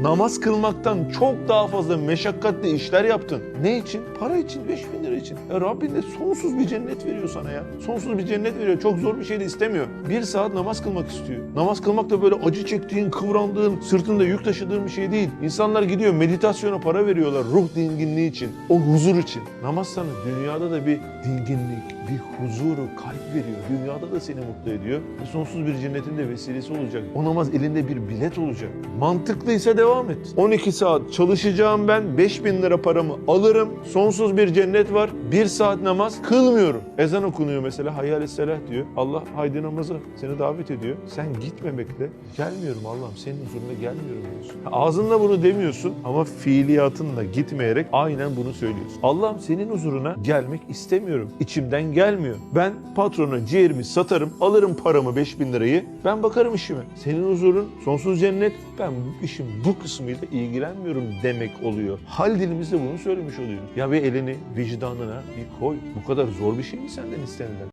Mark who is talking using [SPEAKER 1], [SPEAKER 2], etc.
[SPEAKER 1] Namaz kılmaktan çok daha fazla meşakkatli işler yaptın. Ne için? Para için, 5 bin lira için. Ya Rabbin de sonsuz bir cennet veriyor sana ya. Sonsuz bir cennet veriyor. Çok zor bir şey de istemiyor. Bir saat namaz kılmak istiyor. Namaz kılmak da böyle acı çektiğin, kıvrandığın, sırtında yük taşıdığın bir şey değil. İnsanlar gidiyor meditasyona para veriyorlar ruh dinginliği için, o huzur için. Namaz sana dünyada da bir dinginlik, bir huzuru, kalp veriyor. Dünyada da seni mutlu ediyor. Ve sonsuz bir cennetin de vesilesi olacak. O namaz elinde bir bilet olacak. Mantıklıysa devam et. 12 saat çalışacağım ben, 5000 lira paramı alırım. Sonsuz bir cennet var. Bir saat namaz kılmıyorum. Ezan okunuyor mesela. Hayyâle selah diyor. Allah haydi namaza seni davet ediyor. Sen gitmemekle gelmiyorum Allah'ım senin huzuruna gelmiyorum diyorsun. Ağzınla bunu demiyorsun ama fiiliyatınla gitmeyerek aynen bunu söylüyorsun. Allah'ım senin huzuruna gelmek istemiyorum. İçimden gelmiyor. Ben patrona ciğerimi satarım, alırım paramı 5000 lirayı. Ben bakarım işime. Senin huzurun sonsuz cennet. Ben işin bu kısmıyla ilgilenmiyorum demek oluyor. Hal dilimizde bunu söylemiş oluyor. Ya bir elini vicdanına bir koy. Bu kadar zor bir şey mi senden istenilen?